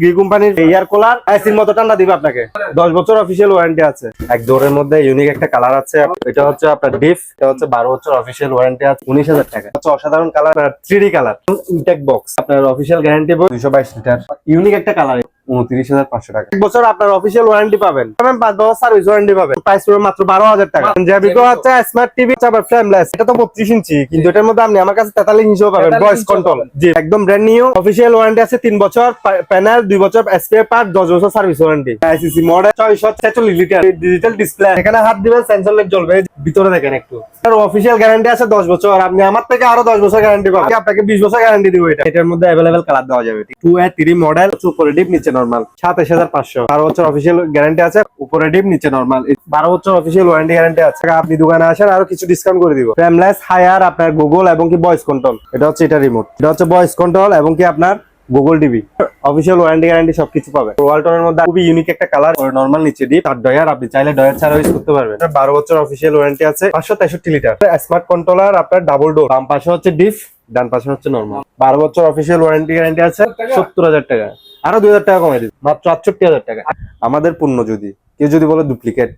Gree কোম্পানির air cooler আপনাকে। দশ বছর অফিসিয়াল ওয়ারেন্টি আছে। এক মধ্যে ইউনিক একটা কালার আছে। এটা হচ্ছে আপনার এটা হচ্ছে বারো বছর অফিসিয়াল ওয়ারেন্টি আছে, উনিশ হাজার টাকা। হচ্ছে অসাধারণ colour three colour intact box আপনার অফিসিয়াল গ্যারান্টি বই দুশো বাইশ লিটার। ইউনিক একটা কালার উনত্রিশ হাজার পাঁচশো টাকা। এক বছর আপনার অফিসিয়াল ওয়ারেন্টি পাবেন। পাবেন পাঁচ বছর সার্ভিস ওয়ারেন্টি পাবেন। প্রাইস পড়বে মাত্র বারো হাজার টাকা। জ্যাবিকো হচ্ছে স্মার্ট টিভি আবার ফ্রেমলেস এটা তো বত্রিশ ইঞ্চি কিন্তু এটার মধ্যে আপনি আমার কাছে তেতাল্লিশ ইঞ্চিও পাবেন ভয়েস কন্ট্রোল জি। একদম ব্র্যান্ড নিউ অফিসিয়াল ওয়ারেন্টি আছে তিন বছর প্যানেল দুই বছর এসপিএ পার্ট দশ বছর সার্ভিস ওয়ারেন্টি আইসিসি মডেল ছয়শো ছেচল্লিশ লিটার ডিজিটাল ডিসপ্লে এখানে হাত দিবেন সেন্সর লাইট জ্বলবে ভিতরে দেখেন একটু। অফিসিয়াল গ্যারান্টি আছে দশ বছর আপনি আমার থেকে আরও দশ বছর গ্যারান্টি পাবেন। আপনাকে বিশ বছর গ্যারান্টি দিব এটা। এটার মধ্যে অ্যাভেলেবেল কালার দেওয়া যাবে। Two A three model deep নিচে নর্মাল সাতাশ হাজার পাঁচশো। বারো বছর অফিসিয়াল গ্যারান্টি আছে, উপরে ডিপ নিচে নর্মাল বারো বছর অফিসিয়াল ওয়ারেন্টি গ্যারান্টি আছে। আপনি দোকানে আসেন, আরও কিছু ডিসকাউন্ট করে দিব। ফ্রেমলেস হায়ার আপনার গুগল এবং কি ভয়েস কন্ট্রোল এটা হচ্ছে এটা রিমোট এটা হচ্ছে ভয়েস কন্ট্রোল এবং কি আপনার Google TV official warranty guarantee সবকিছু পাবে। ওয়ালটনের মধ্যে খুবই ইউনিক একটা কালার নর্মাল নিচে ডিপ আর ডয়ার আপনি চাইলে ডয়ার ছাড়া ইউজ করতে পারবেন। বারো বছর অফিসিয়াল ওয়ারেন্টি আছে, পাঁচশো তেষট্টি লিটার স্মার্ট কন্ট্রোলার আপনার ডাবল ডোর বাম পাশে হচ্ছে ডিফ ডান পাশে হচ্ছে নর্মাল বারো বছর অফিসিয়াল ওয়ারেন্টি গ্যারান্টি আছে, সত্তর হাজার টাকা। আরও দুই হাজার টাকা কমাই দিবে। মাত্র আটষট্টি হাজার টাকা। আমাদের পণ্য যদি কেউ যদি বলে ডুপ্লিকেট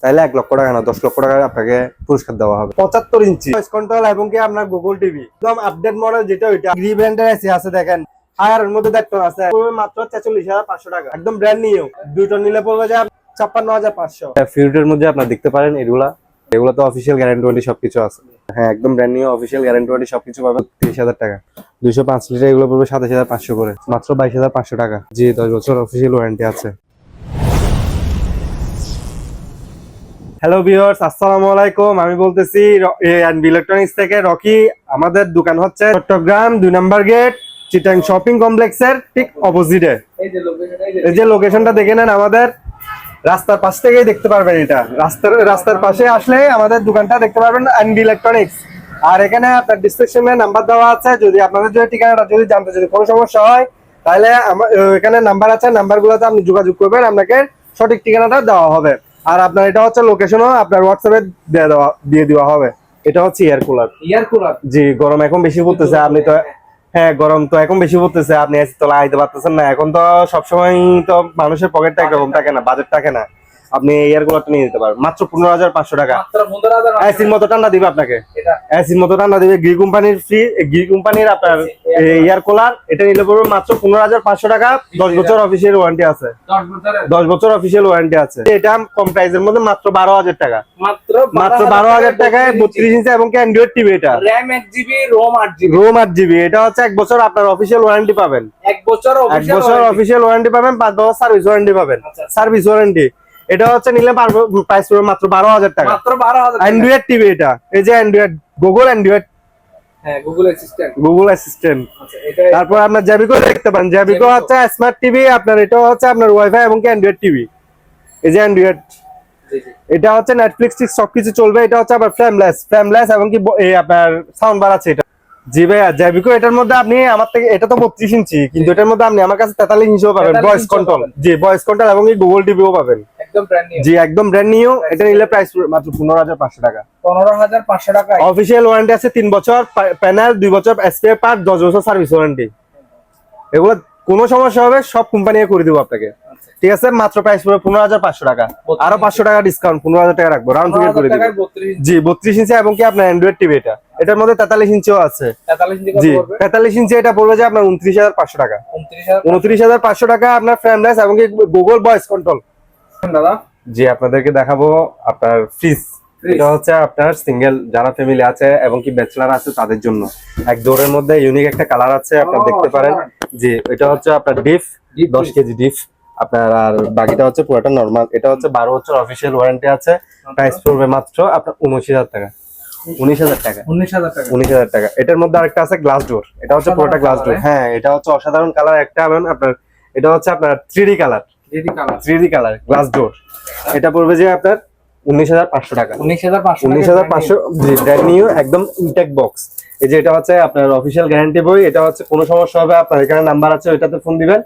তাহলে এক লক্ষ টাকা না দশ লক্ষ টাকা আপনাকে পুরস্কার দেওয়া হবে। পঁচাত্তর ইঞ্চি। কন্ট্রোল এবং কি আপনার গুগল টিভি একদম আপডেট মডেল যেটা ওইটা। গ্রি ব্র্যান্ডের এসি আছে দেখেন। আর এর মধ্যে দেখতে আছে। মাত্র ছেচল্লিশ হাজার পাঁচশো টাকা। একদম ব্র্যান্ড নিউ দুটো নিলে পড়বে যে ছাপ্পান্ন হাজার পাঁচশো। ফিউটের মধ্যে আপনার দেখতে পারেন এগুলা। এগুলো তো অফিসিয়াল গ্যারান্টি ওয়ারেন্টি সবকিছু আছে। হ্যাঁ একদম brand new official guarantee warranty সবকিছু পাবেন তিরিশ হাজার টাকা। দুইশো পাঁচ লিটার এগুলো পড়বে সাতাশ হাজার পাঁচশো করে। মাত্র বাইশ হাজার পাঁচশো টাকা। জি দশ বছর অফিসিয়াল ওয়ারেন্টি আছে। হ্যালো ভিউয়ার্স আসসালামু আলাইকুম। আমি বলতেছি ইলেকট্রনিক্স থেকে রকি। আমাদের দোকান হচ্ছে চট্টগ্রাম দুই নাম্বার গেট চিটাং শপিং কমপ্লেক্সের ঠিক অপোজিটে এই যে লোকেশনটা দেখে নেন আমাদের। রাস্তার পাশ থেকেই দেখতে পারবেন এটা। রাস্তার রাস্তার পাশে আসলে আমাদের দোকানটা দেখতে পারবেন এনবি ইলেকট্রনিক্স আর এখানে আপনার ডিসক্রিপশনে নাম্বার দেওয়া আছে যদি আপনাদের যদি ঠিকানাটা যদি জানতে যদি কোনো সমস্যা হয় তাহলে আমার এখানে নাম্বার আছে নাম্বারগুলোতে আপনি যোগাযোগ করবেন আপনাকে সঠিক ঠিকানাটা দেওয়া হবে। আর আপনার এটা হচ্ছে লোকেশনও আপনার হোয়াটসঅ্যাপে দিয়ে দেওয়া দিয়ে দেওয়া হবে। এটা হচ্ছে এয়ার কুলার ইয়ার কুলার জি গরম এখন বেশি পড়তেছে আপনি তো হ্যাঁ গরম তো এখন বেশি পড়তেছে, আপনি এসি তোলা আইতে পারতেছেন না। এখন তো সবসময় তো মানুষের পকেটটা একরকম থাকে না বাজেট থাকে না। আপনি এয়ার কুলারটা নিয়ে যেতে পারেন মাত্র পনেরো হাজার পাঁচশো টাকা। এসির মতো ঠান্ডা দিবে আপনাকে। এসির মতো ঠান্ডা দিবে। গ্রি কোম্পানির ফ্রি গ্রি কোম্পানির আপনার এয়ার কুলার এটা নিলে পড়বে মাত্র পনেরো হাজার পাঁচশো টাকা। দশ বছর অফিসিয়াল ওয়ারেন্টি আছে। দশ বছর অফিসিয়াল ওয়ারেন্টি আছে। এটা কম প্রাইসের মধ্যে মাত্র বারো হাজার টাকা। মাত্র বারো হাজার টাকায় বত্রিশ ইঞ্চি এবং অ্যান্ড্রয়েড টিভি এটা। র্যাম এক জিবি রোম আট জিবি রোম আট জিবি এটা হচ্ছে এক বছর আপনার অফিসিয়াল ওয়ারেন্টি পাবেন। এক বছর এক বছর অফিসিয়াল ওয়ারেন্টি পাবেন পাঁচ বছর সার্ভিস ওয়ারেন্টি পাবেন। আচ্ছা। সার্ভিস ওয়ারেন্টি এটা হচ্ছে নিলে পারব প্রাইস পড়বে মাত্র বারো হাজার টাকা। মাত্র বারো হাজার। অ্যান্ড্রয়েড টিভি এটা। এই যে অ্যান্ড্রয়েড গুগল অ্যান্ড্রয়েড হ্যাঁ গুগল অ্যাসিস্ট্যান্ট আচ্ছা তারপর আপনার জ্যাবিকো দেখতে পান জ্যাবিকো। হচ্ছে স্মার্ট টিভি আপনার এটা হচ্ছে আপনার ওয়াইফাই এবং অ্যান্ড্রয়েড টিভি এই যে অ্যান্ড্রয়েড জি, জি। এটা হচ্ছে নেটফ্লিক্স সবকিছু চলবে। এটা হচ্ছে আবার ফ্রেমলেস ফ্রেমলেস এবং কি আপনার সাউন্ড বার আছে এটা। জি ভাইয়া জ্যাবিকো এটার মধ্যে আপনি আমার থেকে এটা তো বত্রিশ ইঞ্চি কিন্তু এটার মধ্যে আপনি আমার কাছে তেতাল্লিশ ইঞ্চিও পাবেন। 43 ভয়েস কন্ট্রোল জি ভয়েস কন্ট্রোল এবং গুগল টিভিও পাবেন। একদম ব্র্যান্ড নিউ জি একদম ব্র্যান্ড নিউ এটা নিলে প্রাইস মাত্র পনেরো হাজার পাঁচশো টাকা। পনেরো হাজার পাঁচশো টাকা। অফিসিয়াল ওয়ারেন্টি আছে তিন বছর প্যানেল দুই বছর এসপিএ পার্ট দশ বছর সার্ভিস ওয়ারেন্টি এগুলো কোনো সমস্যা হবে সব কোম্পানি করে দেবো আপনাকে। আচ্ছা। ঠিক আছে মাত্র প্রাইস পড়বে পনেরো হাজার পাঁচশো টাকা। আরও পাঁচশো টাকা ডিসকাউন্ট পনেরো হাজার টাকা রাখব। রাউন্ড ফিগার করে দিব। জি বত্রিশ ইঞ্চি এবং কি আপনার অ্যান্ড্রয়েড টিভি এটা। এটার মধ্যে তেতাল্লিশ ইঞ্চিও আছে। জি তেতাল্লিশ ইঞ্চি এটা পড়বে যে আপনার উনত্রিশ হাজার পাঁচশো টাকা। উনত্রিশ হাজার উনত্রিশ হাজার পাঁচশো টাকা আপনার ফ্রেমলেস এবং কি গুগল ভয়েস কন্ট্রোল দাদা? জি আপনাদেরকে দেখাবো আপনার ফ্রিজ। এটা হচ্ছে আপনার সিঙ্গেল যারা ফ্যামিলি আছে এবং কি ব্যাচেলার আছে তাদের জন্য। এক ডোরের মধ্যে ইউনিক একটা কালার আছে আপনারা দেখতে পারেন। জি এটা হচ্ছে আপনার ডিফ দশ কেজি ডিফ। আপনার আর বাকিটা হচ্ছে পুরোটা নর্মাল এটা হচ্ছে বারো বছর অফিসিয়াল ওয়ারেন্টি আছে। প্রাইস পড়বে মাত্র আপনার উনিশ হাজার টাকা। উনিশ হাজার টাকা। উনিশ হাজার টাকা। উনিশ হাজার টাকা। এটার মধ্যে আরেকটা আছে গ্লাস ডোর এটা হচ্ছে পুরোটা গ্লাস ডোর হ্যাঁ। এটা হচ্ছে অসাধারণ কালার একটা আপনার এটা হচ্ছে আপনার থ্রি কালার দিদি কালার গ্লাস ডোর এটা পড়বে যে আপনার উনিশ হাজার পাঁচশো টাকা। উনিশ হাজার পাঁচশো উনিশ হাজার পাঁচশো ব্র্যান্ড নিউ একদম ইনটেক বক্স এই যে এটা হচ্ছে আপনার অফিসিয়াল গ্যারান্টি বই এটা হচ্ছে কোনো সমস্যা হবে আপনার এখানে নাম্বার আছে ওইটাতে ফোন দিবেন।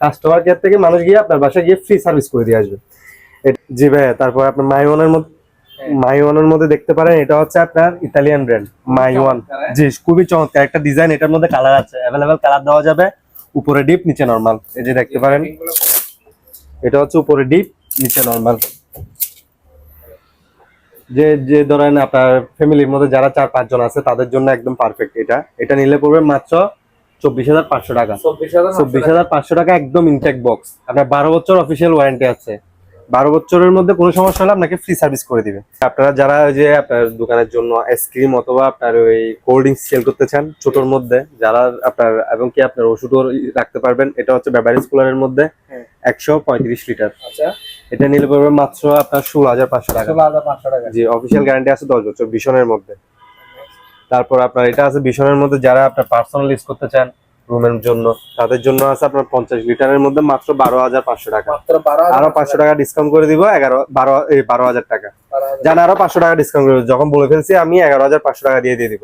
কাস্টমার কেয়ার থেকে মানুষ গিয়ে আপনার বাসায় গিয়ে ফ্রি সার্ভিস করে দিয়ে আসবে। জি ভাই তারপর আপনার মাই ওয়ানের মধ্যে মাই ওয়ানের মধ্যে দেখতে পারেন এটা হচ্ছে আপনার ইতালিয়ান ব্র্যান্ড মাই ওয়ান চমৎকার, হ্যাঁ? জি খুবই চমৎকার। একটা ডিজাইন এটার মধ্যে কালার আছে। অ্যাভেলেবেল কালার দেওয়া যাবে উপরে ডিপ নিচে নরমাল এই যে দেখতে পারেন। এটা হচ্ছে উপরে ডিপ নিচে নর্মাল যে যে ধরেন আপনার ফ্যামিলির মধ্যে যারা চার পাঁচ জন আছে তাদের জন্য একদম পারফেক্ট এটা। এটা নিলে পড়বে মাত্র চব্বিশ হাজার পাঁচশো টাকা। চব্বিশ হাজার চব্বিশ হাজার পাঁচশো টাকা একদম ইনটেক বক্স আপনার বারো বছর অফিসিয়াল ওয়ারেন্টি আছে। বারো বছরের মধ্যে কোনো সমস্যা হলে আপনাকে ফ্রি সার্ভিস করে দিবে। আপনারা যারা ওই যে আপনার দোকানের জন্য আইসক্রিম অথবা আপনার ওই কোল্ড ড্রিঙ্কস সেল করতে চান ছোটোর মধ্যে যারা আপনার এবং কি আপনার ওষুধও রাখতে পারবেন এটা হচ্ছে বেভারেজ কুলারের মধ্যে হ্যাঁ। একশো পঁয়ত্রিশ লিটার আচ্ছা। এটা নিলে পড়বে মাত্র আপনার ষোলো হাজার পাঁচশো টাকা। ষোলো হাজার পাঁচশো টাকা। জি অফিসিয়াল গ্যারান্টি আছে দশ বছর ভীষণের মধ্যে। তারপর আপনার এটা আছে ভীষণের মধ্যে যারা আপনার পার্সোনাল ইউজ করতে চান রুমের জন্য। তাদের জন্য আছে আপনার পঞ্চাশ লিটারের মধ্যে মাত্র বারো হাজার পাঁচশো টাকা। আরও পাঁচশো টাকা ডিসকাউন্ট করে দিব এগারো বারো এই বারো হাজার টাকা। জান আরও পাঁচশো টাকা ডিসকাউন্ট করে যখন বলে ফেলছি আমি এগারো হাজার পাঁচশো টাকা দিয়ে দিয়ে দিব।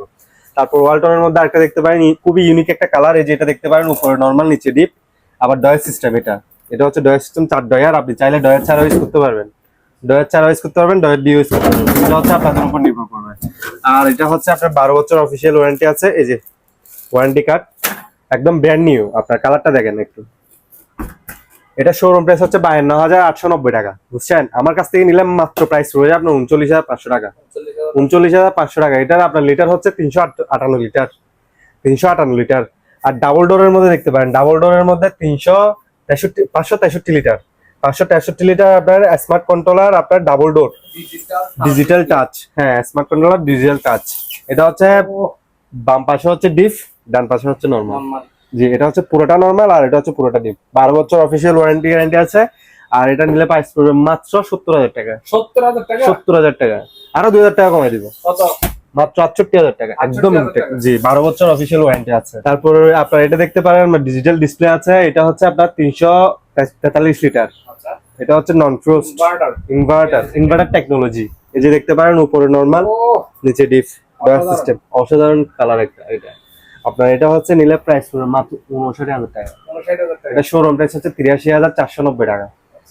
তারপর ওয়ালটনের মধ্যে আরেকটা দেখতে পারেন খুবই ইউনিক একটা কালার এই যে এটা দেখতে পারেন উপরে নর্মাল নিচে ডিপ আবার ডয়ার সিস্টেম এটা। এটা হচ্ছে ডয়ার সিস্টেম চার ডয়ার আপনি চাইলে ডয়ার ছাড়া ইউজ করতে পারবেন। ডয়ার ছাড়া ইউজ করতে পারবেন ডয়ার দিয়ে ইউজ করতে পারবেন। এটা হচ্ছে আপনাদের উপর নির্ভর করবে। আর এটা হচ্ছে আপনার বারো বছর অফিসিয়াল ওয়ারেন্টি আছে এই যে ওয়ারেন্টি কার্ড একদম ব্র্যান্ড নিউ আপনার কালারটা দেখেন একটু। এটা শোরুম প্রাইস হচ্ছে বায়ান্ন হাজার আটশো নব্বই টাকা। বুঝছেন? আমার কাছ থেকে নিলাম মাত্র প্রাইস রয়েছে আপনার উনচল্লিশ হাজার পাঁচশো টাকা। উনচল্লিশ হাজার পাঁচশো টাকা। এটার আপনার লিটার হচ্ছে তিনশো আটান্ন লিটার তিনশো আটান্ন লিটার আর ডাবল ডোরের মধ্যে দেখতে পারেন। ডাবল ডোরের মধ্যে তিনশো তেষট্টি, পাঁচশো তেষট্টি লিটার পাঁচশো তেষট্টি লিটার আপনার স্মার্ট কন্ট্রোলার আপনার ডাবল ডোর ডিজিটাল টাচ হ্যাঁ স্মার্ট কন্ট্রোলার ডিজিটাল টাচ এটা হচ্ছে বাম পাশে হচ্ছে ডিফ ডান পাশে হচ্ছে নর্মাল জি এটা হচ্ছে পুরোটা নর্মাল আর এটা হচ্ছে পুরোটা ডিপ বারো বছর অফিসিয়াল ওয়ারেন্টি গ্যারান্টি আছে আর এটা নিলে প্রাইস পড়বে মাত্র সত্তর হাজার টাকা। সত্তর হাজার টাকা? সত্তর হাজার টাকা। আরও দুই হাজার টাকা কমাই দিব। মাত্র আটষট্টি হাজার টাকা একদম জি বারো বছর অফিসিয়াল ওয়ারেন্টি আছে। তারপর আপনার এটা দেখতে পারেন ডিজিটাল ডিসপ্লে আছে। এটা হচ্ছে আপনার তিনশো তেতাল্লিশ লিটার আচ্ছা। এটা হচ্ছে non frost inverter inverter technology এই যে দেখতে পারেন উপরে নর্মাল নিচে ডিপ। সিস্টেম অসাধারণ কালার একটা এটা। আপনার এটা হচ্ছে নিলে প্রাইস মাত্র উনষাট হাজার টাকা। এটা শোরুম প্রাইস হচ্ছে তিরাশি হাজার চারশো নব্বই টাকা।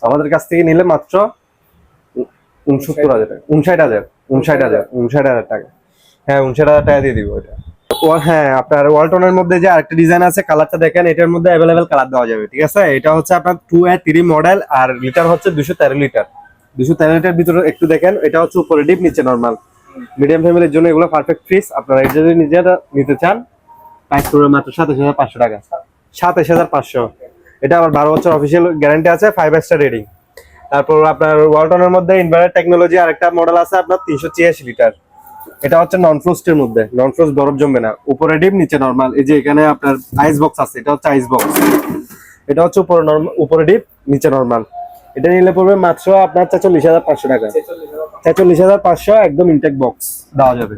আমাদের কাছ থেকে নিলে মাত্র উনসত্তর হাজার টাকা। উনষাট হাজার উনষাট হাজার উনষাট হাজার টাকা। হ্যাঁ উনষাট হাজার টাকা দিয়ে দিব এটা। হ্যাঁ আপনার ওয়ালটনের মধ্যে যে আরেকটা ডিজাইন আছে কালারটা দেখেন এটার মধ্যে অ্যাভেলেবেল কালার দেওয়া যাবে ঠিক আছে? এটা হচ্ছে আপনার টু এ থ্রি মডেল আর লিটার হচ্ছে দুশো তেরো লিটার দুশো তেরো লিটার ভিতরে একটু দেখেন এটা হচ্ছে উপরে ডিপ নিচে নর্মাল মিডিয়াম ফ্যামিলির জন্য এগুলো পারফেক্ট ফ্রিজ আপনারা এটা যদি নিজেরা নিতে চান প্রাইস মাত্র সাতাশ হাজার পাঁচশো টাকা। সাতাশ হাজার পাঁচশো। এটা আবার বারো বছর অফিসিয়াল গ্যারান্টি আছে ফাইভ স্টার রেটিং তারপর আপনার ওয়ালটনের মধ্যে ইনভার্টার টেকনোলজি আরেকটা মডেল আছে আপনার তিনশো ছিয়াশি লিটার এটা হচ্ছে নন ফ্রোস্টের মধ্যে। নন ফ্রোস্ট বরফ জমবে না। উপরে ডিপ নিচে নর্মাল এই যে এখানে আপনার আইস বক্স আছে, এটা হচ্ছে আইস বক্স এটা হচ্ছে উপরে উপরে ডিপ নিচে নর্মাল এটা নিলে পড়বে মাত্র আপনার ছেচল্লিশ হাজার পাঁচশো টাকা। ছেচল্লিশ হাজার পাঁচশো একদম ইনটেক বক্স দেওয়া যাবে।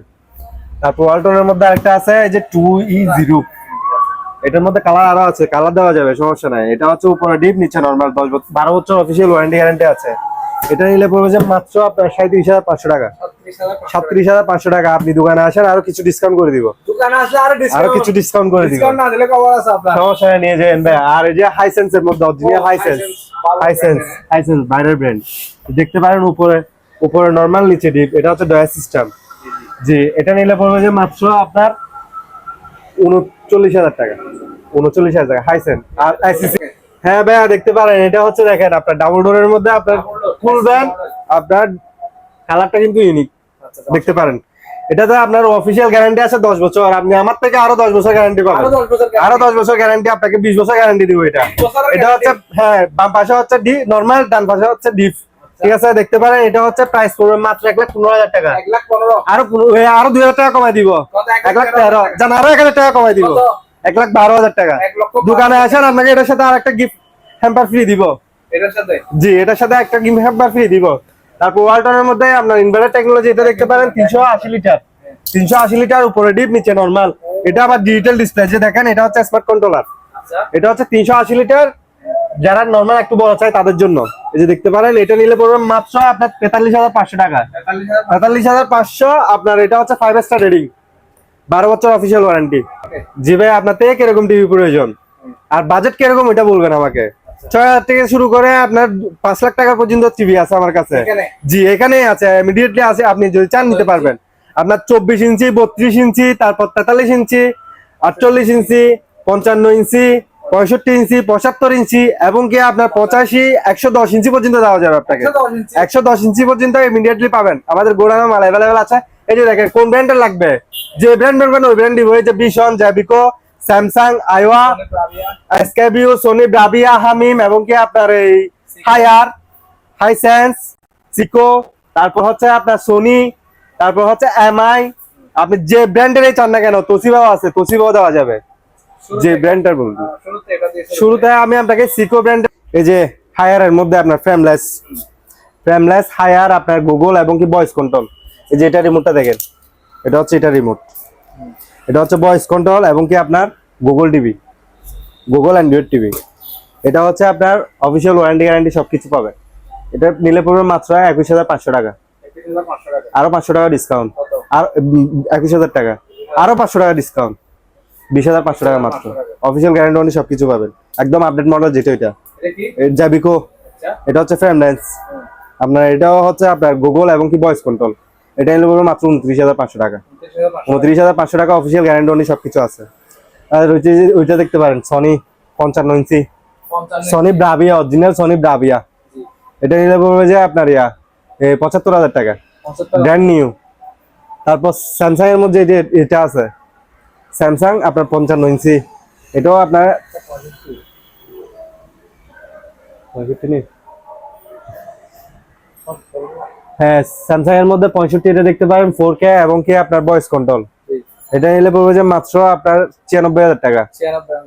তারপর ওয়ালটনের মধ্যে আরেকটা আছে এই যে টু ই জিরো এটার মধ্যে কালার আরও আছে কালার দেওয়া যাবে সমস্যা নাই। এটা হচ্ছে উপরে ডিপ নিচে নর্মাল দশ বছর বারো বছর অফিসিয়াল ওয়ারেন্টি গ্যারান্টি আছে। এটা নিলে পড়বে যে মাত্র আপনার সাঁত্রিশ হাজার পাঁচশো টাকা। সাতত্রিশ হাজার পাঁচশো টাকা। আপনি দোকানে আসেন আরও কিছু ডিসকাউন্ট করে দিব। আরও কিছু ডিসকাউন্ট করে দিব। ডিসকাউন্ট না দিলে খবর আছে আপনার। সমস্যা নাই, নিয়ে যাবেন ভাই। আর এই যে হাইসেন্স এর মধ্যে অরিজিনাল হাইসেন্স হাইসেন্স। হাইসেন্স বাইরের ব্র্যান্ড দেখতে পারেন উপরে উপরে নর্মাল নিচে ডিপ এটা হচ্ছে ডয়া সিস্টেম জি এটা নিলে পড়বে যে মাত্র আপনার উনচল্লিশ হাজার টাকা। উনচল্লিশ হাজার টাকা হাইসেন্স আর আইসিসি হ্যাঁ ভাইয়া দেখতে পারেন এটা হচ্ছে দেখেন আপনার ডাবল ডোরের মধ্যে আপনার খুলবেন আপনার কালারটা কিন্তু ইউনিক আচ্ছা, দেখতে পারেন। এটাতে আপনার অফিসিয়াল গ্যারান্টি আছে দশ বছর। আপনি আমার থেকে আরও দশ বছর গ্যারান্টি পাবেন। আরও দশ বছর গ্যারান্টি আপনাকে বিশ বছর গ্যারান্টি দিব এটা। এটা হচ্ছে হ্যাঁ বাম পাশে হচ্ছে ডি নর্মাল ডান পাশে হচ্ছে ডিপ ঠিক আছে দেখতে পারেন এটা হচ্ছে প্রাইস পড়বে মাত্র এক লাখ পনেরো হাজার টাকা। আরও আরও দুই হাজার টাকা কমাই দিব। এক লাখ তেরো। জান আরও এক হাজার টাকা কমাই দিব। এক লাখ বারো হাজার টাকা। দোকানে আসেন আপনাকে এটার সাথে আর একটা গিফট হ্যাম্পার ফ্রি দিব জি এটার সাথে একটা গিফট হ্যাম্পার ফ্রি দিব। তারপর ওয়ালটনের মধ্যে আপনার ইনভার্টার টেকনোলজি এটা দেখতে পারেন তিনশো আশি লিটার। তিনশো আশি লিটার উপরে ডিপ নিচে নর্মাল এটা আবার ডিজিটাল ডিসপ্লে যে দেখেন এটা হচ্ছে স্মার্ট কন্ট্রোলার আচ্ছা। এটা হচ্ছে তিনশো আশি লিটার যারা নর্মাল একটু বড় চাই তাদের জন্য। এই যে দেখতে পারেন এটা নিলে পড়বে মাত্র আপনার তেতাল্লিশ হাজার পাঁচশো টাকা। তেতাল্লিশ হাজার পাঁচশো আপনার এটা হচ্ছে ফাইভ স্টার রেটিং বারো বছর অফিসিয়াল ওয়ারেন্টি জি ভাই আপনার থেকে কীরকম টিভি প্রয়োজন? আর বাজেট কীরকম এটা বলবেন আমাকে? ছয় হাজার থেকে শুরু করে আপনার পাঁচ লাখ টাকা পর্যন্ত টিভি আছে আমার কাছে। জি এখানে আছে। ইমিডিয়েটলি আছে আপনি যদি চান নিতে পারবেন। আপনার চব্বিশ ইঞ্চি বত্রিশ ইঞ্চি তারপর তেতাল্লিশ ইঞ্চি আটচল্লিশ ইঞ্চি পঞ্চান্ন ইঞ্চি পঁয়ষট্টি ইঞ্চি পঁচাত্তর ইঞ্চি এবং কি আপনার পঁচাশি একশো দশ ইঞ্চি পর্যন্ত দেওয়া যাবে আপনাকে। একশো দশ ইঞ্চি। পর্যন্ত ইমিডিয়েটলি পাবেন। আমাদের গোডাউনে মাল অ্যাভেলেবেল আছে। এই যে দেখেন কোন ব্র্যান্ডের লাগবে? যে ব্র্যান্ড বলবেন ওই ব্র্যান্ড দিব এই যে বিশন জ্যাবিকো স্যামসাং আইওয়া এসকেবিউ সোনি ব্রাবিয়া হামিম এবং কি আপনার এই হায়ার হাইসেন্স সিকো তারপর হচ্ছে আপনার সোনি তারপর হচ্ছে এমআই আপনি যে ব্র্যান্ডের চান না কেন তোসিবাও আছে তোসিবাও দেওয়া যাবে। যে ব্র্যান্ডটার বলব। শুরুতে শুরু শুরুতে আমি আপনাকে সিকো ব্র্যান্ড এই যে হায়ারের মধ্যে আপনার ফ্রেমলেস ফ্রেমলেস হায়ার আপনার গুগল এবং কি ভয়েস কন্ট্রোল এই যে এটা রিমোটটা দেখেন। এটা হচ্ছে এটা রিমোট এটা হচ্ছে ভয়েস কন্ট্রোল এবং কি আপনার Google TV Google Android TV এটা হচ্ছে আপনার অফিসিয়াল ওয়ারেন্টি গ্যারান্টি সবকিছু পাবে এটা নিলে পড়বে মাত্র একুশ হাজার পাঁচশো টাকা। একত্রিশ পাঁচশো টাকা। আরও পাঁচশো টাকা ডিসকাউন্ট আর একুশ হাজার টাকা। আরও পাঁচশো টাকা ডিসকাউন্ট বিশ হাজার পাঁচশো টাকা মাত্র। অফিসিয়াল গ্যারান্টি ওয়ারেন্টি সবকিছু পাবেন। একদম আপডেট মডেল যেটা এটা। জাবিকো আচ্ছা। এটা হচ্ছে ফ্রেমলেন্স আপনার এটাও হচ্ছে আপনার গুগল এবং কি ভয়েস কন্ট্রোল এটা নিলে পড়বে মাত্র উনত্রিশ হাজার পাঁচশো টাকা। উনত্রিশ হাজার পাঁচশো টাকা। অফিসিয়াল গ্যারান্টি ওয়ারেন্টি সবকিছু আছে। আর ওই যে ওইটা দেখতে পারেন সনি পঞ্চান্ন inch. Sony Bravia original Sony Bravia এটা নিলে পড়বে যে আপনার ইয়া পঁচাত্তর হাজার টাকা। ব্র্যান্ড নিউ তারপর স্যামসাং এর মধ্যে এটা আছে স্যামসাং আপনার পঞ্চান্ন ইঞ্চি এটাও আপনার হ্যাঁ স্যামসাং এর মধ্যে পঁয়ষট্টি এটা দেখতে পারেন ফোর কে এবং কি আপনার ভয়েস কন্ট্রোল এটা নিলে পড়বে যে মাত্র আপনার ছিয়ানব্বই হাজার টাকা।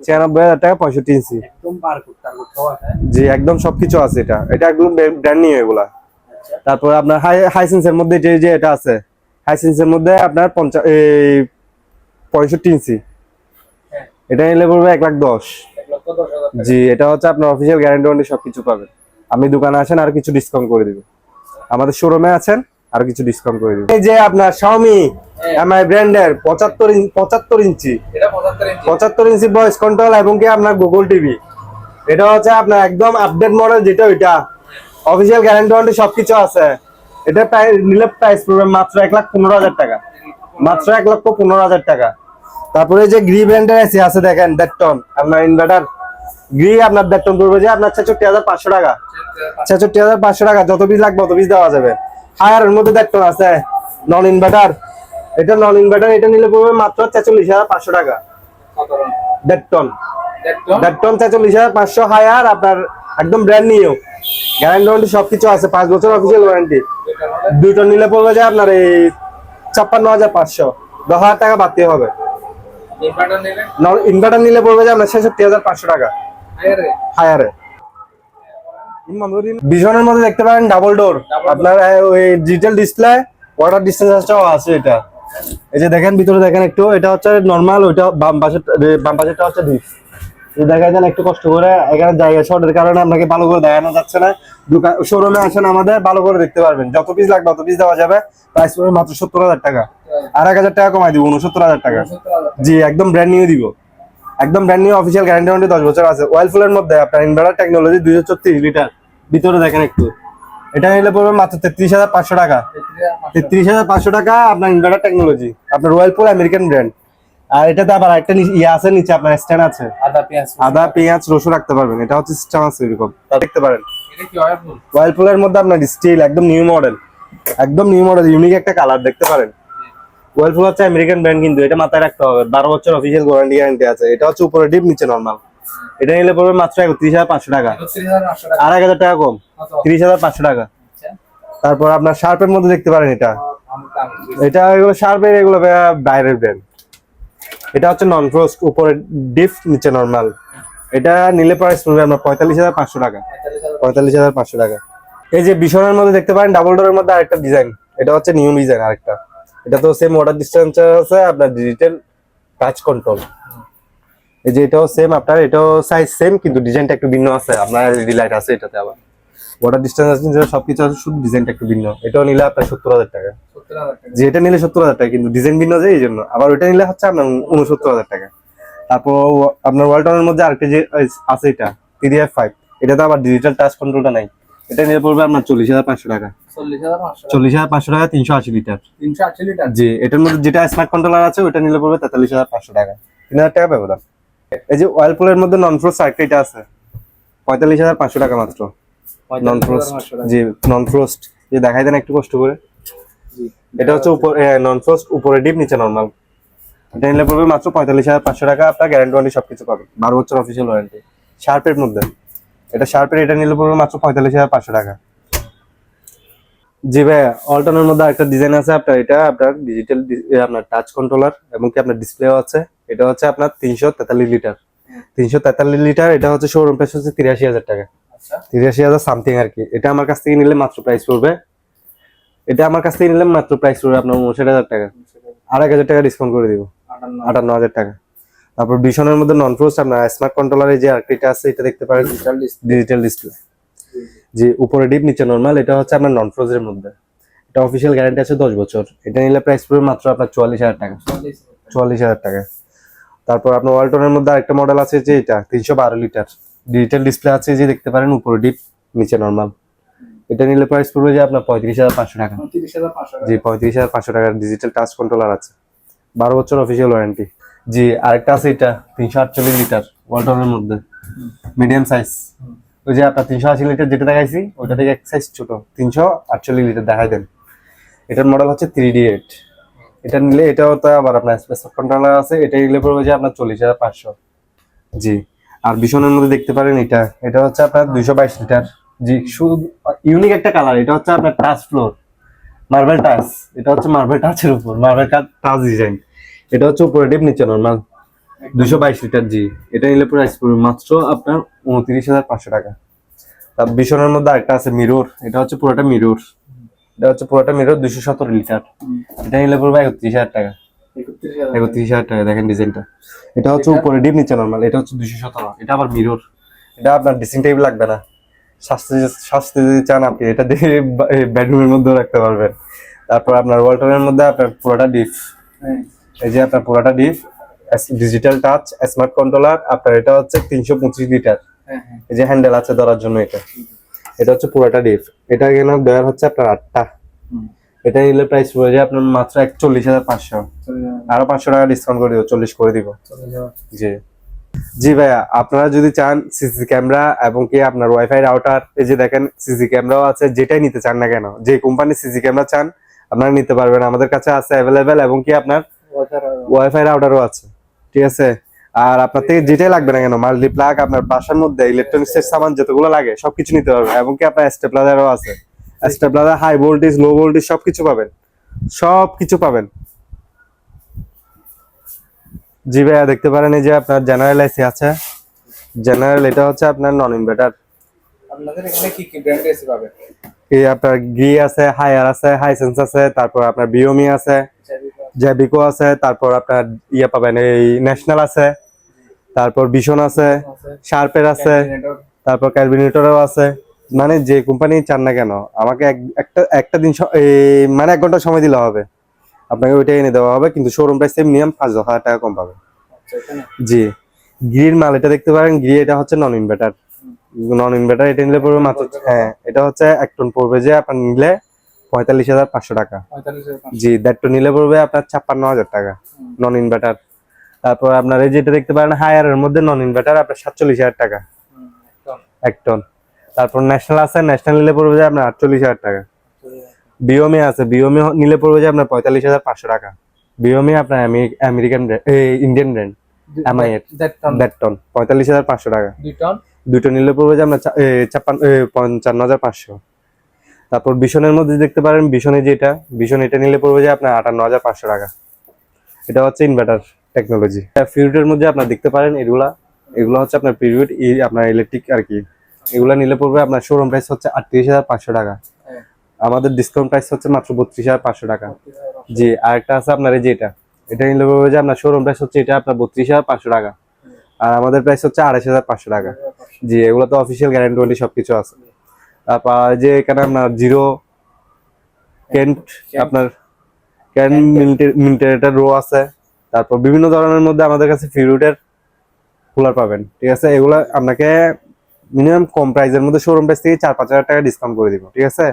ছিয়ানব্বই হাজার। টাকা পঁয়ষট্টি ইঞ্চি জি একদম সবকিছু আছে এটা। এটা একদম ব্র্যান্ড নিউ এগুলা। আচ্ছা। তারপর আপনার হাই হাইসেন্স এর মধ্যে যে যে এটা আছে হাইসেন্স এর মধ্যে আপনার পঞ্চাশ এই পঁয়ষট্টি ইঞ্চি। এটা নিলে পড়বে এক লাখ দশ। জি, এটা হচ্ছে আপনার অফিসিয়াল গ্যারান্টি ওয়ারেন্টি সবকিছু পাবেন। আপনি দোকানে আসেন, আর কিছু ডিসকাউন্ট করে দিবেন। আমাদের শোরুমে আছেন, আর কিছু ডিসকাউন্ট করে দিবেন। এই যে আপনার Xiaomi এমআই ব্র্যান্ডের পঁচাত্তর পঁচাত্তর ইঞ্চি। পঁচাত্তর ইঞ্চি ভয়েস কন্ট্রোল এবং কি আপনার গুগল টিভি এটা হচ্ছে আপনার একদম আপডেট মডেল যেটা ওইটা। অফিসিয়াল গ্যারান্টি ওয়ারেন্টি সবকিছু আছে। এটা প্রায় নিলে প্রাইস পড়বে মাত্র এক লাখ পনেরো হাজার টাকা। মাত্র এক লক্ষ পনেরো হাজার টাকা। তারপরে যে গ্রি ব্র্যান্ডের এসি আছে দেখেন দেড়টন আপনার ইনভার্টার গ্রি আপনার দেড়টন পড়বে যে আপনার ছেষট্টি হাজার পাঁচশো টাকা। ছেষট্টি হাজার পাঁচশো টাকা যত পিস লাগবে অত পিস দেওয়া যাবে। হায়ারের মধ্যে দেড়টন আছে নন ইনভার্টার এটা নন ইনভার্টার এটা নিলে পড়বে মাত্র ছেচল্লিশ হাজার পাঁচশো টাকা। দেড়টন দেখতো দেড়টন ছেচল্লিশ হাজার পাঁচশো হায়ার আপনার একদম ব্র্যান্ড নিউ গ্যারান্টি ওয়ারেন্টি সবকিছু আছে পাঁচ বছর অফিসিয়াল ওয়ারেন্টি দুইটার মধ্যে দুইটা নিলে পড়বে যে আপনার এই ছাপ্পান্ন হাজার পাঁচশো। দশ হাজার টাকা বাড়তে হবে। ইনভার্টার নিলে? পড়বে যে আপনার ছেষট্টি হাজার পাঁচশো টাকা। হায়ারে বিজনের মধ্যে দেখতে পারেন ডাবল ডোর আপনার ওই ডিজিটাল ডিসপ্লে ওয়াটার ডিস্টেন্সটাও আছে এটা। এই যে দেখেন ভিতরে দেখেন একটু এটা হচ্ছে নর্মাল ওইটা বাম পাশে বাম পাশেরটা হচ্ছে ডিপ দেখা যান একটু কষ্ট করে এখানে জায়গা শর্টের কারণে আপনাকে ভালো করে দেখানো যাচ্ছে না। দোকান শোরুমে আসেন আমাদের ভালো করে দেখতে পারবেন। যত পিস লাগবে তত পিস দেওয়া যাবে। প্রাইস পড়বে মাত্র সত্তর হাজার টাকা। আর এক হাজার টাকা কমাই দিব উনসত্তর হাজার টাকা। জি একদম ব্র্যান্ড নিউ দিব। একদম brand new official guarantee warranty দশ বছর আছে। ওয়েলফুলের মধ্যে আপনার ইনভার্টার টেকনোলজি দুইশো ছত্রিশ লিটার ভিতরে দেখেন একটু। এটা নিলে পড়বে মাত্র তেত্রিশ হাজার পাঁচশো টাকা। তেত্রিশ হাজার পাঁচশো। তেত্রিশ হাজার পাঁচশো টাকা আপনার ইনভার্টার টেকনোলজি আপনার ওয়েলফুল আমেরিকান ব্র্যান্ড আর এটাতে আবার একটা ইয়ে আছে নিচে আপনার স্ট্যান্ড আছে। আদা পেঁয়াজ আদা পেঁয়াজ রসুন রাখতে পারবেন। এটা হচ্ছে স্ট্যান্ড আছে এরকম। তা দেখতে পারেন। এটা কি ওয়েলফুলের মধ্যে আপনার স্টিল একদম নিউ মডেল একদম নিউ মডেল ইউনিক একটা কালার দেখতে পারেন। ওয়েলফুল হচ্ছে আমেরিকান ব্র্যান্ড কিন্তু এটা মাথায় রাখতে হবে। বারো বছর অফিসিয়াল ওয়ারেন্টি গ্যারান্টি আছে। এটা হচ্ছে উপরে ডিপ নিচে নর্মাল এটা নিলে পড়বে মাত্র একত্রিশ হাজার পাঁচশো টাকা। আর এক হাজার টাকা কম। তিরিশ হাজার পাঁচশো টাকা। আচ্ছা। তারপর আপনার শার্পের মধ্যে দেখতে পারেন এটা। এটা এগুলো শার্পের এগুলো বাইরের ব্র্যান্ড এটা হচ্ছে নন ফ্রোস্ট উপরে ডিপ নিচে নর্মাল এটা নিলে প্রাইস পড়বে আমরা পঁয়তাল্লিশ হাজার পাঁচশো টাকা। পঁয়তাল্লিশ হাজার পাঁচশো টাকা। এই যে বিছানার মধ্যে দেখতে পারেন ডাবল ডোরের মধ্যে আরেকটা ডিজাইন এটা হচ্ছে নিউ ডিজাইন আরেকটা। এটা তো সেম ওয়াটার ডিস্টেন্স আছে, আপনার ডিজিটাল টাচ কন্ট্রোল এই যে এটাও সেম আপনার এটাও সাইজ সেম কিন্তু ডিজাইনটা একটু ভিন্ন আছে। আপনার এলইডি আছে এটাতে আবার। ওয়াটার ডিস্টেন্স আছে যেটা সবকিছু আছে শুধু ডিজাইনটা একটু ভিন্ন। এটাও নিলে আপনার সত্তর হাজার টাকা। যে এটা নিলে সত্তর হাজার টাকা কিন্তু ডিজাইন ভিন্ন যে এই জন্য আবার ওইটা নিলে হচ্ছে আপনার উনসত্তর হাজার টাকা। তারপর আপনার ওয়ালটনের মধ্যে আরেকটা যে আছে এটা টিডিএফ ফাইভ এটাতে আবার ডিজিটাল টাচ কন্ট্রোলটা নাই। এটা নিলে পড়বে আপনার চল্লিশ হাজার পাঁচশো টাকা। চল্লিশ হাজার পাঁচশো টাকা। তিনশো আশি লিটার। তিনশো আশি লিটার? জি এটার মধ্যে যেটা স্মার্ট কন্ট্রোলার আছে ওটা নিলে পড়বে তেতাল্লিশ হাজার পাঁচশো টাকা। তিন হাজার টাকা ব্যবধান। এই যে ওয়ালপুলের মধ্যে নন ফ্রোস্ট আরেকটা এটা আছে পঁয়তাল্লিশ হাজার পাঁচশো টাকা মাত্র। নন ফ্রোস্ট জি নন ফ্রোস্ট যে দেখাই দেন একটু কষ্ট করে। এটা হচ্ছে উপর নন ফ্রোস্ট উপরে ডিপ নিচে নর্মাল এটা নিলে পড়বে মাত্র পঁয়তাল্লিশ হাজার পাঁচশো টাকা আপনার গ্যারান্টি ওয়ারেন্টি সবকিছু পাবেন বারো বছর অফিসিয়াল ওয়ারেন্টি শার্পের মধ্যে। এটা শার্পের এটা নিলে পড়বে মাত্র পঁয়তাল্লিশ হাজার পাঁচশো টাকা। জি ভাই অল্টনের মধ্যে একটা ডিজাইন আছে আপনার এটা আপনার ডিজিটাল আপনার টাচ কন্ট্রোলার এবং কি আপনার ডিসপ্লেও আছে। এটা হচ্ছে আপনার তিনশো তেতাল্লিশ লিটার। তিনশো তেতাল্লিশ লিটার এটা হচ্ছে শোরুম প্রাইস হচ্ছে তিরাশি হাজার টাকা। তিরাশি হাজার সামথিং আর কি। এটা আমার কাছ থেকে নিলে মাত্র প্রাইস পড়বে। এটা আমার কাছ থেকে নিলে মাত্র প্রাইস পড়বে আপনার উনষাট হাজার টাকা। এক হাজার টাকা ডিসকাউন্ট করে দিব। আটান্ন। হাজার টাকা। তারপর বিশনের মধ্যে নন ফ্রোস্ট আপনার স্মার্ট কন্ট্রোলারের যে আরেকটা আছে এটা দেখতে পারেন। ডিজিটাল ডিসপ্লে জি উপরে ডিপ নিচে নর্মাল এটা হচ্ছে আপনার নন ফ্রোজের মধ্যে। এটা অফিসিয়াল গ্যারান্টি আছে দশ বছর। এটা নিলে প্রাইস পড়বে মাত্র আপনার চুয়াল্লিশ হাজার টাকা। চুয়াল্লিশ হাজার টাকা। তারপর আপনার ওয়ালটনের মধ্যে আরেকটা মডেল আছে যে এটা তিনশো বারো লিটার। ডিজিটাল ডিসপ্লে আছে যে দেখতে পারেন উপরে ডিপ নিচে নর্মাল এটা নিলে প্রাইস পড়বে যে আপনার পঁয়ত্রিশ হাজার পাঁচশো টাকা। জি পঁয়ত্রিশ হাজার পাঁচশো টাকার ডিজিটাল টাচ কন্ট্রোলার আছে। বারো বছর অফিসিয়াল ওয়ারেন্টি জি আরেকটা আছে এটা তিনশো আটচল্লিশ লিটার ওয়ালটনের মধ্যে। মিডিয়াম সাইজ ওই যে আপনার তিনশো আশি লিটার যেটা দেখাইছি ওইটা থেকে এক সাইজ ছোট। তিনশো আটচল্লিশ লিটার দেখাই দেন। এটার মডেল হচ্ছে থ্রি ডি এইট এটা নিলে এটাও তো আবার আপনার স্পেসার কন্ট্রোলার আছে এটা নিলে পড়বে যে আপনার চল্লিশ হাজার পাঁচশো। জি। আর ভীষণের মধ্যে দেখতে পারেন এটা। এটা হচ্ছে আপনার দুইশো বাইশ লিটার। জি, শুধু ইউনিক একটা কালার এটা হচ্ছে আপনার টাচ ফ্লোর মার্বেল টাচ এটা হচ্ছে মার্বেল টাচের উপর মার্বেল টাচ ডিজাইন এটা হচ্ছে উপরে ডিপ নিচে নর্মাল দুশো বাইশ লিটার, জি। এটা নিলে প্রাইস পড়বে মাত্র আপনার উনত্রিশ হাজার পাঁচশো টাকা। তার ভীষণের মধ্যে আরেকটা আছে মিরর এটা হচ্ছে পুরোটা মিরর এটা হচ্ছে পুরোটা মিরর দুশো সতেরো লিটার। এটা নিলে পড়বে একত্রিশ হাজার টাকা। একত্রিশ হাজার টাকা। দেখেন ডিজাইনটা। এটা হচ্ছে উপরে ডিপ নিচে নর্মাল এটা হচ্ছে দুশো সতেরো। এটা আবার মিরর এটা আপনার ড্রেসিং টেবিল লাগবে না। স্বাস্থ্য স্বাস্থ্য যদি চান আপনি এটা দিয়ে বেডরুমের মধ্যেও রাখতে পারবেন। তারপর আপনার ওয়ালটনের মধ্যে আপনার পুরোটা ডিপ হ্যাঁ। এই যে আপনার পুরোটা deep digital touch smart controller আপনার এটা হচ্ছে তিনশো পঁচিশ লিটার হ্যাঁ হ্যাঁ। এই যে হ্যান্ডেল আছে ধরার জন্য এটা। এটা হচ্ছে পুরোটা ডিপ এটা এখানে দেওয়ার হচ্ছে আপনার আটটা। এটা নিলে প্রাইস পড়ে যায় আপনার মাত্র একচল্লিশ হাজার পাঁচশো। আরও পাঁচশো টাকা ডিসকাউন্ট করে দিব চল্লিশ করে দিব। জি। জি ভাইয়া আপনারা যদি চান সিসি ক্যামেরা এবং কি আপনার ওয়াইফাই রাউটার এই যে দেখেন সিসি ক্যামেরাও আছে যেটাই নিতে চান না কেন যে কোম্পানির সিসি ক্যামেরা চান আপনারা নিতে পারবেন। আমাদের কাছে আছে অ্যাভেলেবেল এবং কি আপনার ওয়াইফাই রাউটারও আছে। ঠিক আছে? আর আপনার থেকে যেটাই লাগবে না কেন মাল্টি প্লাগ আপনার বাসার মধ্যে ইলেকট্রনিক্স এর সামান যতগুলো লাগে সবকিছু নিতে পারবেন। এবং কি আপনার স্টেপলাজারও আছে। Stabilizer high voltage low voltage সবকিছু পাবেন। সবকিছু পাবেন। জি ভাইয়া দেখতে পারেন এই যে আপনার জেনারেল এসি আছে। জেনারেল এটা হচ্ছে আপনার নন ইনভার্টার আপনাদের এখানে কি কি ব্র্যান্ড এসি পাবে এই আপনার গি আছে হায়ার আছে হাইসেন্স আছে তারপর আপনার বিওমি আছে জ্যাবিকো আছে তারপর আপনার ইয়ে পাবেন এই ন্যাশনাল আছে তারপর বিশন আছে শার্পের আছে। তারপর ক্যালভিনেটরও আছে। মানে যে কোম্পানি চান না কেন আমাকে এক- একটা একটা দিন মানে এক ঘণ্টা সময় দিলে হবে। আপনাকে ওইটাই এনে দেওয়া হবে কিন্তু শোরুম প্রাইস মিনিমাম পাঁচ হাজার টাকা কম পাবে। আচ্ছা জি। গিরির মাল এটা দেখতে পারেন গিরি এটা হচ্ছে নন ইনভার্টার নন ইনভার্টার এটা নিলে পড়বে মাত্র হ্যাঁ এটা হচ্ছে এক টন পড়বে যে আপনার নিলে পঁয়তাল্লিশ হাজার পাঁচশো টাকা। জি দেড় টন নিলে পড়বে আপনার ছাপ্পান্ন হাজার টাকা নন ইনভার্টার তারপর আপনার এই যেটা দেখতে পারেন হায়ারের মধ্যে নন ইনভার্টার আপনার সাতচল্লিশ হাজার টাকা। এক টন তারপর ন্যাশনাল আছে ন্যাশনাল নিলে পড়বে যে আপনার আটচল্লিশ হাজার টাকা। বিওমি আছে বিওমি নিলে পড়বে যে আপনার পঁয়তাল্লিশ হাজার পাঁচশো টাকা। বিওমি আপনার আমেরিকান ইন্ডিয়ান ব্র্যান্ড। দেড় টন পঁয়তাল্লিশ হাজার পাঁচশো টাকা। দুটো নিলে পড়বে যে আপনার চা- ছাপ্পান্ন পঞ্চান্ন হাজার পাঁচশো। তারপর মধ্যে দেখতে পারেন যেটা বিশন এটা নিলে পড়বে যে আপনার আটান্ন হাজার পাঁচশো টাকা। এটা হচ্ছে ইনভার্টার টেকনোলজি ফিউটের মধ্যে আপনার দেখতে পারেন এগুলা। এগুলো হচ্ছে আপনার পিরিয়ড আপনার ইলেকট্রিক আর কি। এগুলা নিলে পড়বে আপনার শোরুম প্রাইস হচ্ছে আটত্রিশ হাজার পাঁচশো টাকা। হ্যাঁ। আমাদের ডিসকাউন্ট প্রাইস হচ্ছে মাত্র বত্রিশ হাজার পাঁচশো টাকা। জি আরেকটা আছে আপনার এই যে এটা এটা নিলে পড়বে যে আপনার শোরুম প্রাইস হচ্ছে এটা আপনার বত্রিশ হাজার পাঁচশো টাকা। আর আমাদের প্রাইস হচ্ছে আড়াইশ হাজার পাঁচশো টাকা। জি এগুলো তো অফিসিয়াল গ্যারান্টি ওয়ারেন্টি সবকিছু আছে। তারপর যে এখানে আপনার জিরো কেন্ট আপনার ক্যান মিনিটের রো আছে। তারপর বিভিন্ন ধরনের মধ্যে আমাদের কাছে ফিরুটের কুলার পাবেন। ঠিক আছে? এগুলো আপনাকে মিনিমাম কম প্রাইসের মধ্যে শোরুম প্রাইস থেকে চার পাঁচ হাজার টাকা ডিসকাউন্ট করে দিব ঠিক আছে?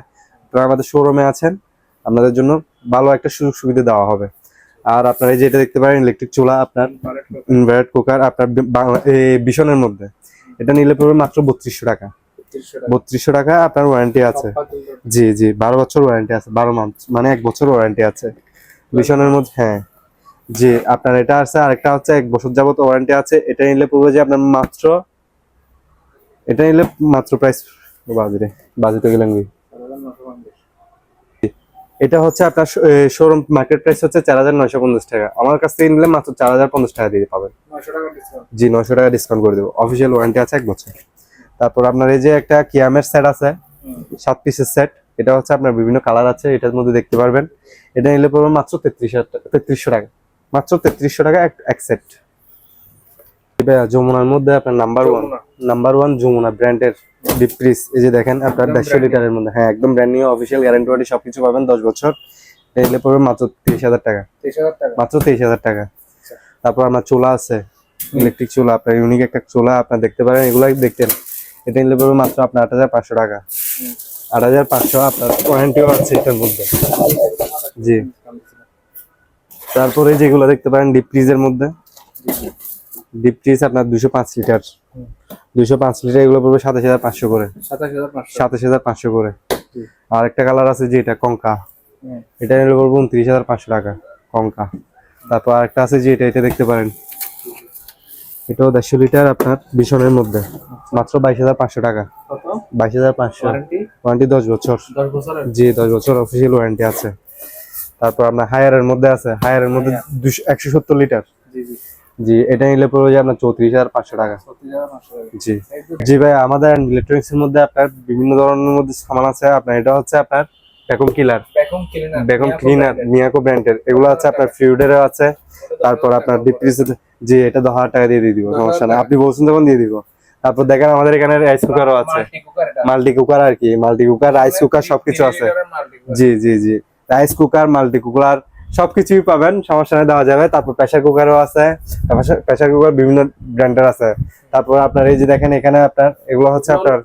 আপনারা আমাদের শোরুমে আছেন আপনাদের জন্য ভালো একটা সুযোগ সুবিধা দেওয়া হবে। আর আপনারা এই যে এটা দেখতে পারেন ইলেকট্রিক চুলা আপনার ইনভার্ট কুকার আপনার বিশনের মধ্যে। এটা নিলে পড়বে মাত্র বত্রিশশো টাকা। বত্রিশশো টাকা। আপনার ওয়ারেন্টি আছে। জি জি বারো বছর ওয়ারেন্টি আছে বারো মান্থ মানে এক বছর ওয়ারেন্টি আছে। বিশনের মধ্যে হ্যাঁ। জি আপনার এটা আছে আরেকটা হচ্ছে এক বছর যাবত ওয়ারেন্টি আছে। এটা নিলে পড়বে যে আপনার মাত্র এটা নিলে মাত্র প্রাইস বাজরে বাজেটে গেলেন কি? 4950 এটা হচ্ছে আপনার শোরুম মার্কেট প্রাইস হচ্ছে চার হাজার নয়শো পঞ্চাশ টাকা। আমার কাছ থেকে নিলে মাত্র চার হাজার পঞ্চাশ টাকা দিয়ে পাবেন। 900 টাকা ডিসকাউন্ট জি নয়শো টাকা ডিসকাউন্ট করে দেবো। অফিসিয়াল ওয়ারেন্টি আছে এক বছর। তারপর আপনার এই যে একটা কিয়ামের সেট আছে সাত পিসের সেট এটা হচ্ছে আপনার বিভিন্ন কালার আছে এটার মধ্যে দেখতে পারবেন। এটা নিলে পড়বে মাত্র তেত্রিশ হাজার তেত্রিশশো টাকা। মাত্র তেত্রিশশো টাকা এক- এক সেট যমুনার মধ্যে আপনার number one number one Jamuna ব্র্যান্ডের ডিপ ফ্রিজ এই যে দেখেন আপনার দেড়শো লিটারের মধ্যে। হ্যাঁ একদম brand new official guarantee warranty সবকিছু পাবেন দশ বছর। এটা নিলে পড়বে মাত্র তিরিশ হাজার টাকা। মাত্র তেইশ হাজার টাকা। আচ্ছা। তারপর আপনার চুলা আছে ইলেকট্রিক চুলা আপনার ইউনিক একটা চুলা আপনার দেখতে পারেন এগুলো দেখতেন। এটা নিলে পড়বে মাত্র আপনার আট হাজার পাঁচশো টাকা। আট হাজার পাঁচশো আপনার ওয়ারেন্টিও আছে এটার মধ্যে। জি। তারপরে যেগুলো দেখতে পারেন ডিপ ফ্রিজের মধ্যে। ডিপ ফ্রিজ আপনার দুশো পাঁচ লিটার। দুশো পাঁচ লিটার এগুলো পড়বে সাতাশ হাজার পাঁচশো করে। 27500 সাতাশ হাজার পাঁচশো করে। আর একটা কালার আছে যে এটা কঙ্কা। এটা নিলে পড়বে উনত্রিশ হাজার পাঁচশো টাকা কঙ্কা। তারপর আরেকটা আছে যে এটা এটা দেখতে পারেন। এটাও দেড়শো লিটার আপনার বিশনের মধ্যে। মাত্র বাইশ হাজার পাঁচশো টাকা। কত? বাইশ হাজার পাঁচশো। ওয়ারেন্টি ওয়ারেন্টি দশ বছর। 10 বছরের? জি দশ বছর অফিসিয়াল ওয়ারেন্টি আছে। তারপর আপনার হায়ারের মধ্যে আছে। হায়ারের মধ্যে দুশো একশো সত্তর লিটার। জি এটা নিলে পড়বে যে আপনার চৌত্রিশ হাজার পাঁচশো টাকা। জি। জি ভাই আমাদের ইলেকট্রনিক্স এর মধ্যে আপনার বিভিন্ন ধরনের মধ্যে সামান আছে। আপনার এটা হচ্ছে আপনার vacuum killer vacuum cleaner Miyako ব্র্যান্ডের এগুলো আছে আপনার ফিউডেরও আছে। তারপর আপনার ডিপ জি এটা দশ হাজার টাকা দিয়ে দিয়ে দিব সমস্যা নাই। আপনি বলছেন তখন দিয়ে দিব। তারপর দেখেন আমাদের এখানে রাইস কুকারও আছে। মাল্টি কুকার আর কি। মাল্টি কুকার রাইস কুকার সবকিছু আছে। জি জি জি। রাইস কুকার মাল্টি কুকার সবকিছুই পাবেন সমস্যা নেই দেওয়া যাবে। তারপর প্রেসার কুকারও আছে প্রেসার কুকার বিভিন্ন ব্র্যান্ডের আছে। তারপর আপনার এই যে দেখেন এখানে আপনার এগুলো হচ্ছে আপনার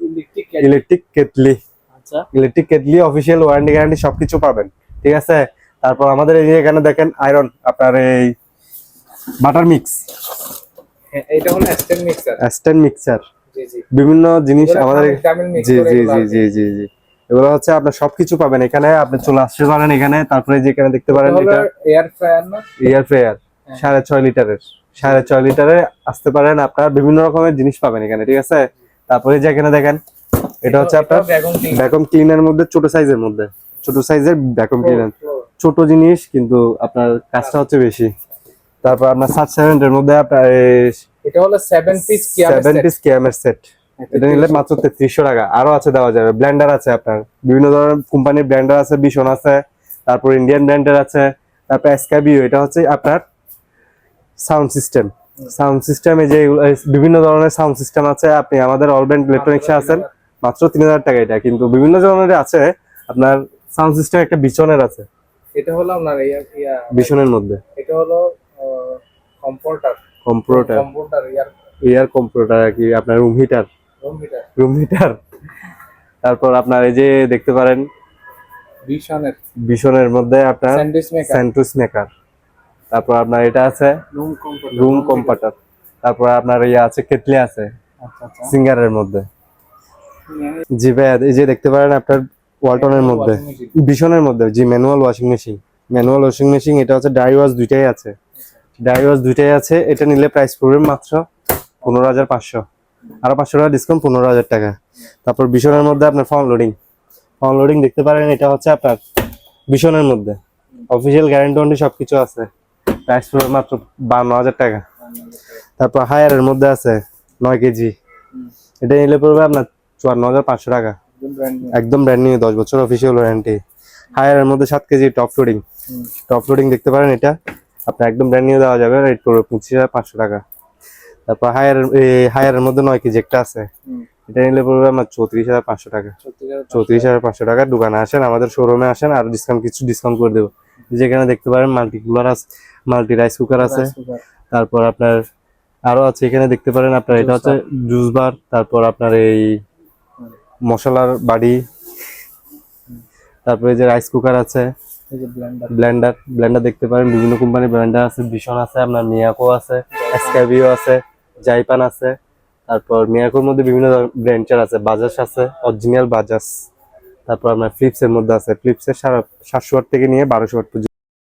ইলেকট্রিক কেটলি আচ্ছা। Electric kettle official warranty guarantee সবকিছু পাবেন ঠিক আছে? তারপর আমাদের এই যে এখানে দেখেন আয়রন আপনার এই বাটার মিক্স হ্যাঁ, এটা হলো স্ট্যান্ড মিক্সার স্ট্যান্ড মিক্সার জি জি। বিভিন্ন জিনিস আমাদের জি জি জি জি জি জি। এগুলো হচ্ছে আপনার সবকিছু পাবেন এখানে। আপনি চলে আসতে পারেন এখানে তারপরে যে এখানে দেখতে পারেন এটা এয়ার ফ্রায়ার না? এয়ার ফ্রায়ার সাড়ে ছয় লিটারের সাড়ে ছয় লিটারে আসতে পারেন আপনার বিভিন্ন রকমের জিনিস পাবেন এখানে ঠিক আছে? তারপরে যে এখানে দেখেন এটা হচ্ছে আপনার ভ্যাকুম ক্লিনার মধ্যে ছোট সাইজের মধ্যে। ছোট সাইজের ভ্যাকুম ক্লিনার ছোট জিনিস কিন্তু আপনার কাজটা হচ্ছে বেশি। তারপর আপনার সাত সেভেন্টের মধ্যে আপনার এটা হলো 7 পিস সেভেন পিস কেএমের সেট এটা নিলে মাত্র তেত্রিশশো টাকা। আরও আছে দেওয়া যাবে। ব্লেন্ডার আছে আপনার। বিভিন্ন ধরনের কোম্পানির ব্র্যান্ডার আছে বিশন আছে তারপর ইন্ডিয়ান ব্র্যান্ডের আছে তারপর এসকাবিও এটা হচ্ছে আপনার সাউন্ড সিস্টেম সাউন্ড সিস্টেমে যে বিভিন্ন ধরনের সাউন্ড সিস্টেম আছে আপনি আমাদের অল ব্র্যান্ড ইলেকট্রনিক্সে আছেন মাত্র তিন হাজার টাকা এটা। কিন্তু বিভিন্ন ধরনের আছে আপনার সাউন্ড সিস্টেম একটা বিচনের আছে। এটা হলো আপনার ইয়া মধ্যে। এটা হলো কম্পিউটার কম্পোর্টার ইয়ার এয়ার কম্পিউটার আর কি আপনার রুম হিটার রুম হিটার তারপর আপনার এই যে দেখতে পারেন ভিশনের বিচনের মধ্যে আপনার স্যান্ডউইচ মেকার তারপর আপনার এটা আছে রুম কম্পার্টার তারপর আপনার ইয়ে আছে কেটলি আছে আচ্ছা আচ্ছা। সিঙ্গারের মধ্যে। জি ভাই এই যে দেখতে পারেন আপনার ওয়ালটনের মধ্যে। বিশনের মধ্যে জি manual washing machine manual washing machine এটা হচ্ছে ডাই ওয়াশ দুইটাই আছে। ডাই ওয়াশ দুইটাই আছে এটা নিলে প্রাইস পড়বে মাত্র পনেরো হাজার পাঁচশো। আরও পাঁচশো টাকা ডিসকাউন্ট পনেরো হাজার টাকা। তারপর বিশনের মধ্যে আপনার ফর্ম লোডিং ফর্ম লোডিং দেখতে পারেন, এটা হচ্ছে আপনার বিশনের মধ্যে। অফিসিয়াল গ্যারান্টি ওয়ারেন্টি সবকিছু আছে। প্রাইস মাত্র বান্ন হাজার টাকা। তারপর হায়ারের মধ্যে আছে নয় কেজি। এটা নিলে পড়বে আপনার চুয়ান্ন হাজার পাঁচশো টাকা। একদম ব্র্যান্ড নিউ একদম ব্র্যান্ড নিউ দশ বছর অফিসিয়াল ওয়ারেন্টি হায়ারের মধ্যে সাত KG top loading top loading দেখতে পারেন এটা। আপনার একদম ব্র্যান্ড নিউ দেওয়া যাবে রেট পড়বে পঁচিশ হাজার পাঁচশো টাকা। তারপর হায়ার হায়ারের মধ্যে নয় কেজি একটা আছে। এটা নিলে পড়বে আমার চৌত্রিশ হাজার পাঁচশো টাকা। চৌত্রিশ হাজার পাঁচশো। টাকা দোকানে আসেন আমাদের শোরুমে আসেন আর ডিসকাউন্ট কিছু ডিসকাউন্ট করে দেবো। যেখানে দেখতে পারেন মাল্টি কুলার আছে মাল্টি রাইস কুকার আছে। তারপর আপনার আরও আছে এখানে দেখতে পারেন আপনার এটা হচ্ছে জুস বার তারপর আপনার এই মশলার বাড়ি। তারপরে যে রাইস কুকার আছে ব্লেন্ডার ব্লেন্ডার ব্লেন্ডার দেখতে পারেন বিভিন্ন কোম্পানির ব্লেন্ডার আছে ভিশন আছে আপনার মিয়াকো আছে এসকেবিও আছে। জাইপান আছে, তারপর মিয়াকোর মধ্যে বিভিন্ন ব্র্যান্ডের আছে, বাজাজ আছে অরিজিনাল বাজাজ, তারপর আপনার ফ্লিপসের মধ্যে আছে, ফ্লিপসের সারা সাতশো থেকে নিয়ে বারোশো পর্যন্ত।